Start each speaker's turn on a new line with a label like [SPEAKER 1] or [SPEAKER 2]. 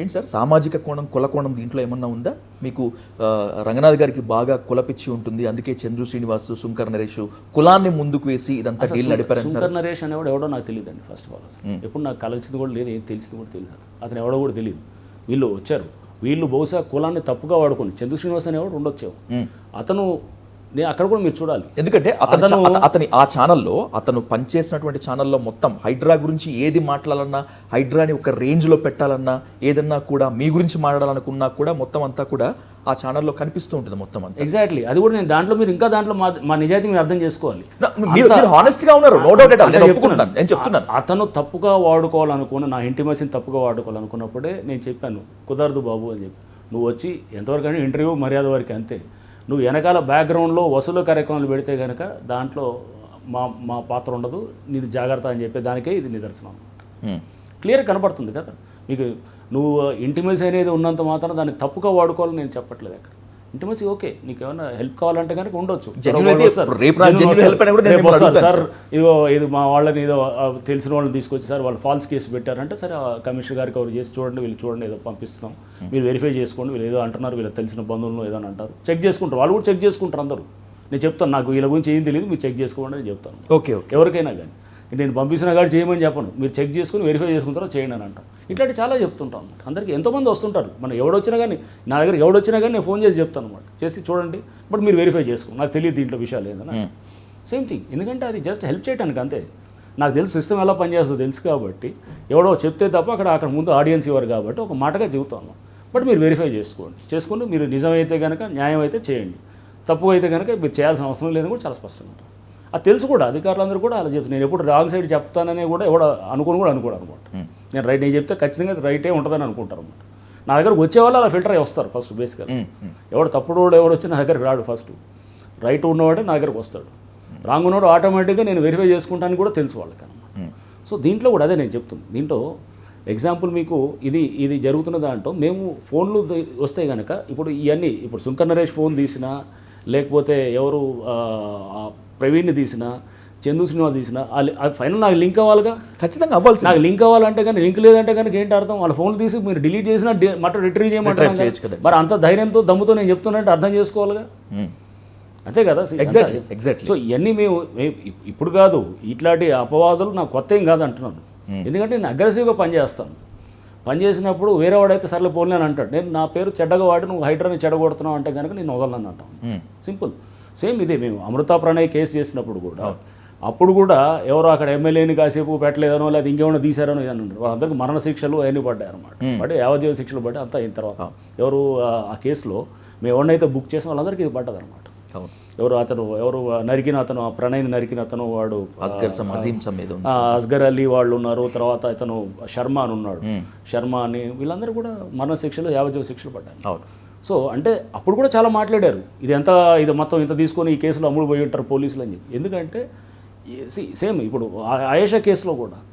[SPEAKER 1] ఏంటి సార్? సామాజిక కోణం కుల కోణం దీంట్లో ఏమన్నా ఉందా? మీకు రంగనాథ్ గారికి బాగా కులపిచ్చి ఉంటుంది. అందుకే చంద్రు శ్రీనివాస్ శుంకర్ నరేష్ కులాన్ని ముందుకు వేసి ఇదంతా డీల్ నడిపారంటున్నారు
[SPEAKER 2] శంకర్ నరేష్ అనేవాడు ఎవడో నాకు తెలియదండి ఫస్ట్ ఆఫ్ ఆల్ ఎప్పుడు నాకు కలిసింది కూడా లేదు ఏం తెలిసింది కూడా తెలియదు అతను. అతను ఎవడో కూడా తెలియదు. వీళ్ళు వచ్చారు. వీళ్ళు బహుశా కులాన్ని తప్పుగా వాడుకొని చంద్ర శ్రీనివాస్ అనేవాడు ఉండొచ్చావు అతను నేను అక్కడ కూడా మీరు చూడాలి.
[SPEAKER 1] ఎందుకంటే అతను అతని ఆ ఛానల్లో అతను పనిచేసినటువంటి ఛానల్లో మొత్తం హైడ్రా గురించి ఏది మాట్లాడాలన్నా హైడ్రాని ఒక రేంజ్లో పెట్టాలన్నా ఏదన్నా కూడా మీ గురించి మాట్లాడాలనుకున్నా కూడా మొత్తం అంతా కూడా ఆ ఛానల్లో కనిపిస్తూ ఉంటుంది మొత్తం అంతా.
[SPEAKER 2] ఎగ్జాక్ట్లీ అది కూడా నేను దాంట్లో మీరు ఇంకా దాంట్లో మా మా నిజాయితీ మీరు అర్థం చేసుకోవాలి.
[SPEAKER 1] మీరు మీరు హానెస్ట్గా ఉన్నారు నో డౌట్ నేను ఒప్పుకుంటున్నాను నేను చెప్తున్నాను.
[SPEAKER 2] అతను తప్పుగా వాడుకోవాలనుకున్న నా ఇంటిమసీని తప్పుగా వాడుకోవాలనుకున్నప్పుడే నేను చెప్పాను కుదరదు బాబు అని చెప్పి. నువ్వు వచ్చి ఎంతవరకు అని ఇంటర్వ్యూ మర్యాద వరకు అంతే. నువ్వు వెనకాల బ్యాక్గ్రౌండ్లో వసూలు కార్యక్రమాలు పెడితే కనుక దాంట్లో మా మా పాత్ర ఉండదు. నీది జాగ్రత్త అని చెప్పే దానికే ఇది నిదర్శనం. క్లియర్ కనపడుతుంది కదా? మీకు నువ్వు ఇంటిమసీ అనేది ఉన్నంత మాత్రం దాన్ని తప్పుగా వాడుకోవాలని నేను చెప్పట్లేదు అక్కడ ఇంటిమసీ ఓకే నీకు ఏమైనా హెల్ప్ కావాలంటే కనుక ఉండొచ్చు. వాళ్ళు సార్ ఇదో ఇది మా వాళ్ళని ఏదో తెలిసిన వాళ్ళని తీసుకొచ్చి సార్ వాళ్ళు ఫాల్స్ కేసు పెట్టారంటే సరే ఆ కమిషనర్ గారికి ఎవరు చేసి చూడండి వీళ్ళు చూడండి ఏదో పంపిస్తున్నాం. మీరు వెరిఫై చేసుకోండి వీళ్ళు ఏదో అంటున్నారు వీళ్ళకి తెలిసిన బంధువులను ఏదో అంటారు. చెక్ చేసుకుంటారు. వాళ్ళు కూడా చెక్ చేసుకుంటారు అందరూ. నేను చెప్తాను నాకు వీళ్ళ గురించి ఏం తెలియదు మీరు చెక్ చేసుకోండి అని చెప్తాను.
[SPEAKER 1] ఓకే ఓకే
[SPEAKER 2] ఎవరికైనా కానీ నేను పంపించిన కాదు చేయమని చెప్పను. మీరు చెక్ చేసుకుని వెరిఫై చేసుకుంటారో చేయండి అని అంటాం. ఇట్లాంటి చాలా చెప్తుంటాం అనమాట అందరికీ ఎంతోమంది వస్తుంటారు. మనం ఎవడొచ్చినా కానీ నా దగ్గర ఎవడొచ్చినా కానీ నేను ఫోన్ చేసి చెప్తాను అనమాట చేసి చూడండి. బట్ మీరు వెరిఫై చేసుకోండి. నాకు తెలియదు దీంట్లో విషయాలు ఏందని. Same thing. ఎందుకంటే అది జస్ట్ హెల్ప్ చేయడానికి అంతే. నాకు తెలుసు సిస్టమ్ ఎలా పనిచేస్తుందో తెలుసు కాబట్టి ఎవడో చెప్తే తప్ప అక్కడ అక్కడ ముందు ఆడియన్స్ ఇవ్వరు కాబట్టి ఒక మాటగా చెబుతాను బట్ మీరు వెరిఫై చేసుకోండి. చేసుకుని మీరు నిజమైతే కనుక న్యాయం అయితే చేయండి. తప్పు అయితే కనుక మీరు చేయాల్సిన అవసరం లేదని కూడా చాలా స్పష్టంగా అది తెలుసు కూడా అధికారులందరూ కూడా అలా చెప్తారు నేను ఎప్పుడు రాంగ్ సైడ్ చెప్తానని కూడా ఎవడ అనుకుని కూడా అనుకోడు అనమాట. నేను రైట్ నేను చెప్తే ఖచ్చితంగా రైటే ఉంటుందని అనుకుంటారు అనమాట. నా దగ్గరకు వచ్చే వాళ్ళు అలా ఫిల్టర్ అయ్యి వస్తారు ఫస్ట్ బేసిక్గా ఎవడు తప్పుడు వాడు ఎవడు వచ్చి నా దగ్గరకు రాడు ఫస్ట్. రైట్ ఉన్నవాడే నా దగ్గరకు వస్తాడు. రాంగ్ ఉన్నవాడు ఆటోమేటిక్గా నేను వెరిఫై చేసుకుంటాను కూడా తెలుసు వాళ్ళకి అనమాట సో దీంట్లో కూడా అదే నేను చెప్తున్నాను దీంట్లో ఎగ్జాంపుల్ మీకు ఇది ఇది జరుగుతున్న దాంట్లో మేము ఫోన్లు వస్తే కనుక ఇప్పుడు ఇవన్నీ ఇప్పుడు శుంకర్ నరేష్ ఫోన్ తీసినా లేకపోతే ఎవరు ప్రవీణ్ని తీసినా చందు శ్రీనివాస్ తీసినా ఫైనల్ నాకు లింక్ అవ్వాలిగా.
[SPEAKER 1] ఖచ్చితంగా అవ్వాల్సింది.
[SPEAKER 2] నాకు లింక్ అవ్వాలంటే కానీ లింక్ లేదంటే కనుక ఏంటి అర్థం? వాళ్ళ ఫోన్ తీసి మీరు డిలీట్ చేసినా మట్ట రిట్రీవ్ చేయమంటారు. మరి అంత ధైర్యంతో దమ్ముతో నేను చెప్తున్నట్టు అర్థం చేసుకోవాలిగా. అంతే కదా?
[SPEAKER 1] ఎగ్జాక్ట్లీ ఎగ్జాక్ట్లీ
[SPEAKER 2] సో ఇవన్నీ మేము మేము ఇప్- ఇప్పుడు కాదు ఇట్లాంటి అపవాదులు నాకు కొత్త ఏం కాదు అంటున్నాను ఎందుకంటే నేను అగ్రెసివ్గా పనిచేస్తాను. పనిచేసినప్పుడు వేరే వాడైతే సర్లే పోలే అని అంటాడు. నేను నా పేరు చెడ్డగా వాడి నువ్వు హైడ్రాని చెడగొడుతున్నావు అంటే కనుక నేను వదలను అంటాను. సింపుల్. సేమ్ ఇదే మేము అమృత ప్రణయ్ కేసు చేసినప్పుడు కూడా అప్పుడు కూడా ఎవరో అక్కడ ఎమ్మెల్యేని కాసేపు పెట్టలేదనో లేదా ఇంకేమైనా తీశారనో అని వాళ్ళందరికీ మరణ శిక్షలు అవన్నీ పడ్డాయి అనమాట పడి యావజీవ శిక్షలు పడ్డాయి అంతా అయిన తర్వాత. ఎవరు ఆ- కేసులో మేము ఎవరినైతే బుక్ చేసాం వాళ్ళందరికీ ఇది పడ్డది అనమాట ఎవరు అతను ఎవరు నరికిన అతను ఆ ప్రణయ్ని నరికిన అతను వాడు అస్గర్ అలీ వాళ్ళు ఉన్నారు తర్వాత ఇతను శర్మ అని ఉన్నాడు. శర్మ అని వీళ్ళందరూ కూడా మరణ శిక్షలు యావజీవ శిక్షలు పడ్డాయి.
[SPEAKER 1] అవును.
[SPEAKER 2] సో అంటే అప్పుడు కూడా చాలా మాట్లాడారు. ఇది ఎంత ఇది మొత్తం ఇంత తీసుకొని ఈ కేసులో అమ్ముడు పోయి ఉంటారు పోలీసులు అని చెప్పి. ఎందుకంటే సేమ్ ఇప్పుడు ఆ- ఆయేషా కేసులో కూడా.